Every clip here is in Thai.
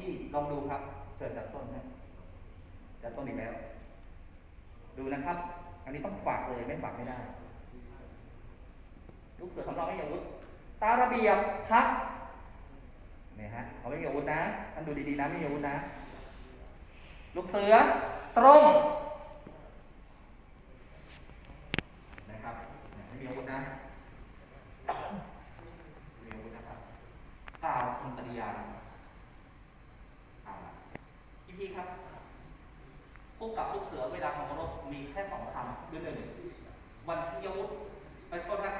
ที่ลองดูครับเชิญจากต้นนะจากต้นอีกแล้ว ดูนะครับ อันนี้ต้องฝากเลยไม่ฝากไม่ได้ ลูกเสือคำรองไม่มีอาวุธ ตาระเบียบพักเนี่ยฮะเขาไม่มีอาวุธนะท่านดูดีๆนะไม่มีอาวุธนะ ลูกเสือตรงนะครับเนี่ยไม่มีอาวุธนะไม่มีอาวุธนะครับกล่าวคำปฏิญาณเอาละ พี่ครับผู้กับลูกเสือเวลาทำเคารพมีแค่สองคำคือหนึ่งวันที่อาวุธไปโทษนะ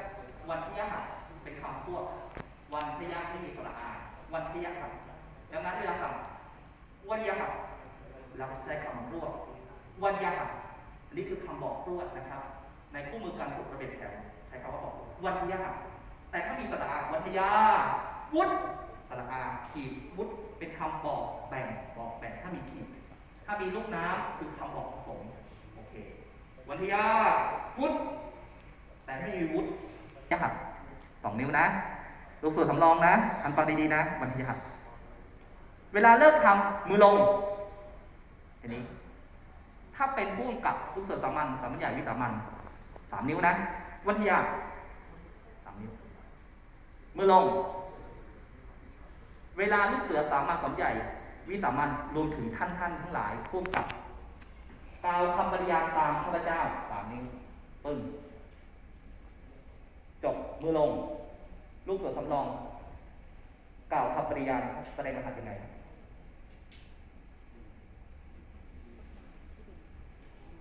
วันที่ยหัดเป็นคำพวก วันที่ยไม่มีสระอา วันที่ยหัดดังนั้นเวลาทำวันยะหัดเราใช้คำรวบวันยาอันนี้คือคำบอกรวดนะครับ ในคู่มือการฝึกระเบียบแถวใช้คำว่าบอกวันยาแต่ถ้ามีสระอาวันยาวุฒสระอาขีดวุฒเป็นคำบอกแบ่งบอกแบ่ง มีขีดถ้ามีลูกน้ำคือคำบอกผสมโอเค วันทยาวุฒแต่ไม่มีวุฒยาสองนิ้วนะ ลูกเสือสำรองนะทันฟังดีๆนะ วันทยาเวลาเลิกทำมือลงทีนี้ ถ้าเป็นผู้กำกับลูกเสือสามัญสามัญใหญ่วิสามัญสามนิ้วนะ วันที่ยาสามนิ้ว มือลง เวลาลูกเสือสามัญสามใหญ่ วิสามัญรวมถึงท่านท่านทั้งหลายผู้กำกับกล่าวคำปฏิญาณตามข้าพเจ้าสามนิ้วปึ้งจบมือลง ลูกเสือสำรอง กล่าวคำปฏิญาณแสดงรหัสยังไงครับ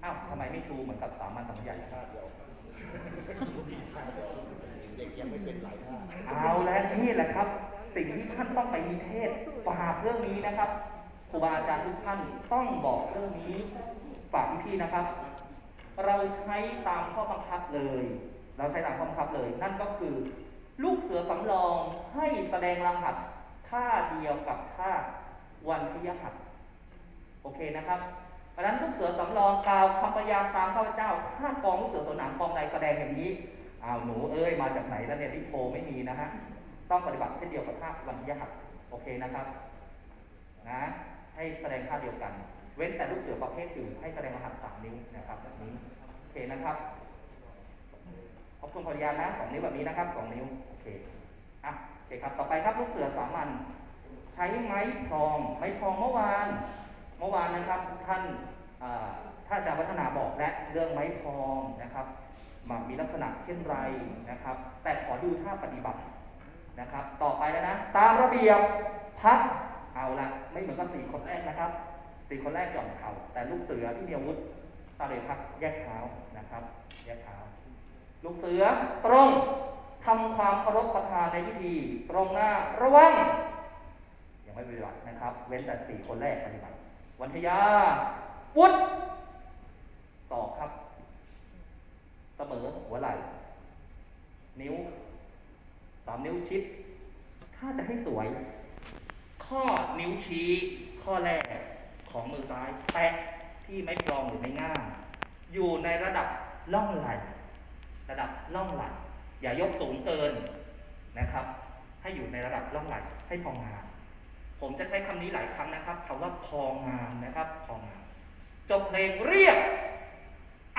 อ้าวทำไมไม่ชูเหมือนกับสามัญสามัญใหญ่ท่าเดียวท่าเดียวเด็กยังไม่เป็นหลายท่าเอาแล้วนี่แหละครับ สิ่งที่ท่านต้องไปมีเทศฝากเรื่องนี้นะครับครูบาอาจารย์ทุกท่านต้องบอกเรื่องนี้ฝากพี่นะครับ เราใช้ตามข้อบังคับเลย เราใช้ตามข้อบังคับเลย นั่นก็คือ ลูกเสือสำรองให้แสดงรหัสท่าเดียวกับท่าวันพยหัสโอเคนะครับเพราะนั้นลูกเสือสำรองกล่าวคำพยานตามข้าพเจ้าถ้ากองลูกเสือสวนหนามกองใดแสดงอย่างนี้อ้าวหนูเอ้ยมาจากไหนแล้วเนี่ยที่โพไม่มีนะฮะ ต้องปฏิบัติเช่นเดียวกับท่าวันพยหัสโอเคนะครับนะให้แสดงท่าเดียวกัน เว้นแต่ลูกเสือประเภทอื่นให้แสดงรหัสสามนิ้วนะครับแบบนี้โอเคนะครับขอบคุณพยานนะสองนิ้วแบบนี้นะครับสองนิ้วโอเคอะโอเคครับต่อไปครับลูกเสือสามัญใช้ไม้ทองไม้ทองเมื่อวาน เมื่อวานนะครับ ท่านอ่าถ้าอาจารย์วัฒนาบอกและเรื่องไม้ทองนะครับมามีลักษณะเช่นไรนะครับ แต่ขอดูท่าปฏิบัติ นะครับ ต่อไปแล้วนะ ตามระเบียบพักเอาละไม่เหมือนกับสี่คนแรกนะครับสี่คนแรกจ่อนเข่าแต่ลูกเสือที่มีอาวุธตาเบียพักแยกเท้านะครับ แยกเท้า ลูกเสือตรงทำความเคารพประธานในพิธี ตรงหน้าระวังยังไม่ปฏิบัตินะครับ เว้นแต่สี่คนแรกปฏิบัติวันทยาวุฒสอกครับ เสมอหัวไหล่นิ้ว สามนิ้วชิด ถ้าจะให้สวย ข้อนิ้วชี้ข้อแรกของมือซ้ายแตะที่ไม้กรองหรือไม้ง่ามอยู่ในระดับล่องไหล่ระดับล่องไหล่อย่ายกสูงเกินนะครับ ให้อยู่ในระดับล่องไหล่ให้พองงามผมจะใช้คำนี้หลายครั้งนะครับคำว่าพองงามนะครับพองงามจบเพลงเรียก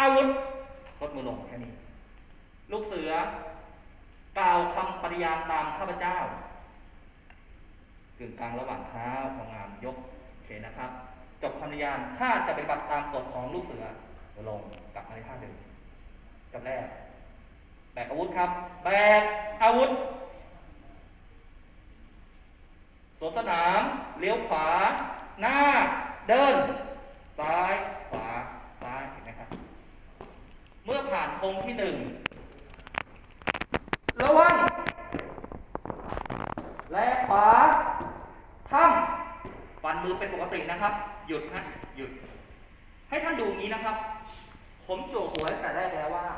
อาวุธลดมือลงแค่นี้ ลูกเสือ กล่าวคำปฏิญาณตามข้าพเจ้ากึ่งกลางระหว่างเท้าพองงามยกโอเคนะครับ จบคำปฏิญาณข้าจะปฏิบัติตามกฎของลูกเสือลงกลับมาในท่าเดิมกับแรกแบกอาวุธครับ แบกอาวุธสวนสนาม เลี้ยวขวา หน้า เดิน ซ้าย ขวา ซ้ายเห็นไหมครับ เมื่อผ่านโค้งที่หนึ่ง ระวัง และขวาท่ำฟันมือเป็นปกติ นะครับ หยุดนะหยุด ให้ท่านดูงนี้นะครับ ผมโจวหัวตั้งแต่แรกแล้วว่า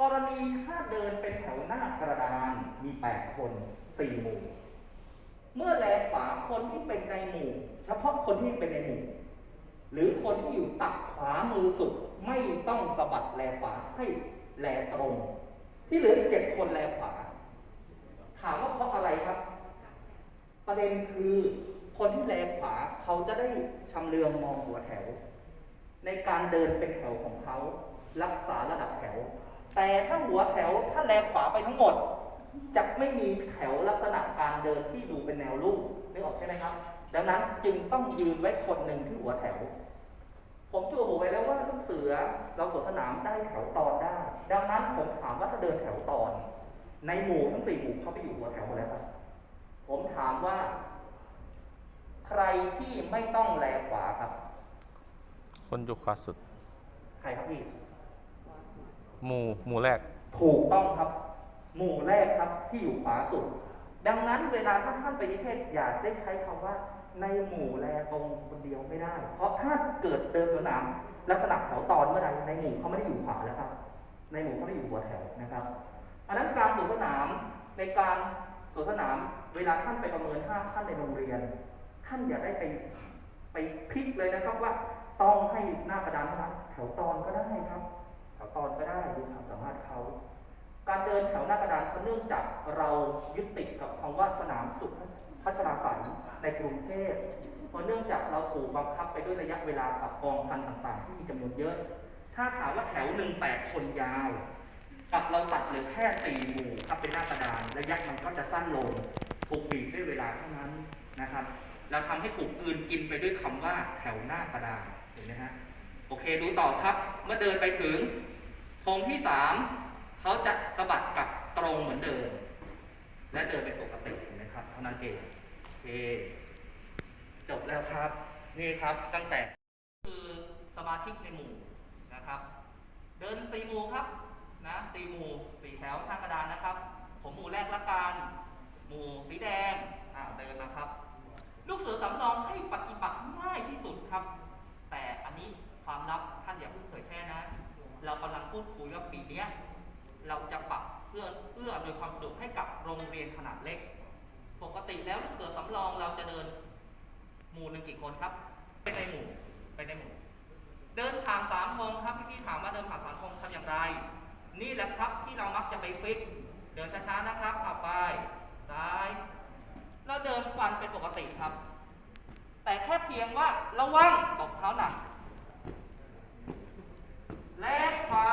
กรณีถ้าเดินเป็นแถวหน้ากระดานมีแปดคนสี่หมู่เมื่อแลขวาคนที่เป็นในหมู่ เฉพาะคนที่เป็นในหมู่ หรือคนที่อยู่ตักขวามือสุดไม่ต้องสะบัดแลขวาให้แลตรง ที่เหลืออีกเจ็ดคนแลขวาถามว่าเพราะอะไรครับ ประเด็นคือ คนที่แลขวาเขาจะได้ชำเลืองมองหัวแถว ในการเดินเป็นแถวของเขา รักษาระดับแถว แต่ถ้าหัวแถวถ้าแลขวาไปทั้งหมดจะไม่มีแถวลักษณะการเดินที่ดูเป็นแนวลูกนึกออกใช่ไหมครับ ดังนั้นจึงต้องยืนไว้คนหนึ่งที่หัวแถว ผมจู่หูไว้แล้วว่าลูกเสือเราสวนสนามได้แถวตอนได้ ดังนั้นผมถามว่าถ้าเดินแถวตอน ในหมู่ทั้งสี่หมู่เขาไปอยู่หัวแถวหมดแล้วครับผมถามว่า ใครที่ไม่ต้องแลขวาครับ คนอยู่ขวาสุด ใครครับพี่ หมู่หมู่แรก ถูกต้องครับ หมู่แรกครับที่อยู่ขวาสุด ดังนั้นเวลาถ้าท่านไปนิเทศอย่าได้ใช้คำว่า ในหมู่แลตรงคนเดียวไม่ได้ เพราะถ้าเกิดเดินสนามลักษณะแถวตอนเมื่อใดในหมู่เขาไม่ได้อยู่ขวาแล้วครับ ในหมู่เขาไม่ได้อยู่หัวแถวนะครับ อันนั้นการสวนสนามในการสวนสนามเวลาท่านไปประเมินห้าท่านในโรงเรียน ท่านอย่าได้ไปไปพลิกเลยนะครับว่าต้องให้หน้ากระดานเท่านั้นแถวตอนก็ได้ครับ แถวตอนก็ได้ดูความสามารถเขา การเดินแถวหน้ากระดานเพราะเนื่องจากเรายึดติดกับคำว่าสนามสุขพัชราสรรค์ในกรุงเทพเพราะเนื่องจากเราถูกบังคับไปด้วยระยะเวลากับกองพันต่างๆ ที่มีจำนวนเยอะ ถ้าถามว่าแถวหนึ่งแปดคนยาวกับเราตัดเหลือแค่สี่หมู่ครับเป็นหน้ากระดาน ระยะมันก็จะสั้นลงถูกบีบด้วยเวลาเท่านั้นนะครับ เราทำให้ถูกกืนกินไปด้วยคำว่าแถวหน้ากระดานเห็นไหมฮะโอเคดูต่อครับ เมื่อเดินไปถึงธงที่สามเขาจะสะบัดกลับตรงเหมือนเดิม และเดินเป็นปกติเห็นไหมครับเท่านั้นเองโอเคจบแล้วครับ นี่ครับตั้งแต่คือสมาชิกในหมู่นะครับ เดินสี่หมู่ครับนะสี่หมู่สี่แถวทางกระดานนะครับ ผมหมู่แรกละกันหมู่สีแดงอ่าเดินมาครับ ลูกเสือสำรองให้ปฏิบัติง่ายที่สุดครับ แต่อันนี้ความลับท่านอย่าเพิ่งเผยแพร่นะ เรากำลังพูดคุยว่าปีนี้เราจะปรับเพื่อเพื่ออำนวยความสะดวกให้กับโรงเรียนขนาดเล็ก ปกติแล้วลูกเสือสำรองเราจะเดิน หมู่หนึ่งกี่คนครับไปในหมู่ไปในหมู่ เดินผ่านสามธงครับพี่ๆถามว่าเดินผ่านสามธงทำอย่างไร นี่แหละครับที่เรามักจะไปฟิก เดินช้าๆนะครับเอาไปซ้าย แล้วเดินฟันเป็นปกติครับ แต่แค่เพียงว่าระวังตกเท้าหนักแลกขวา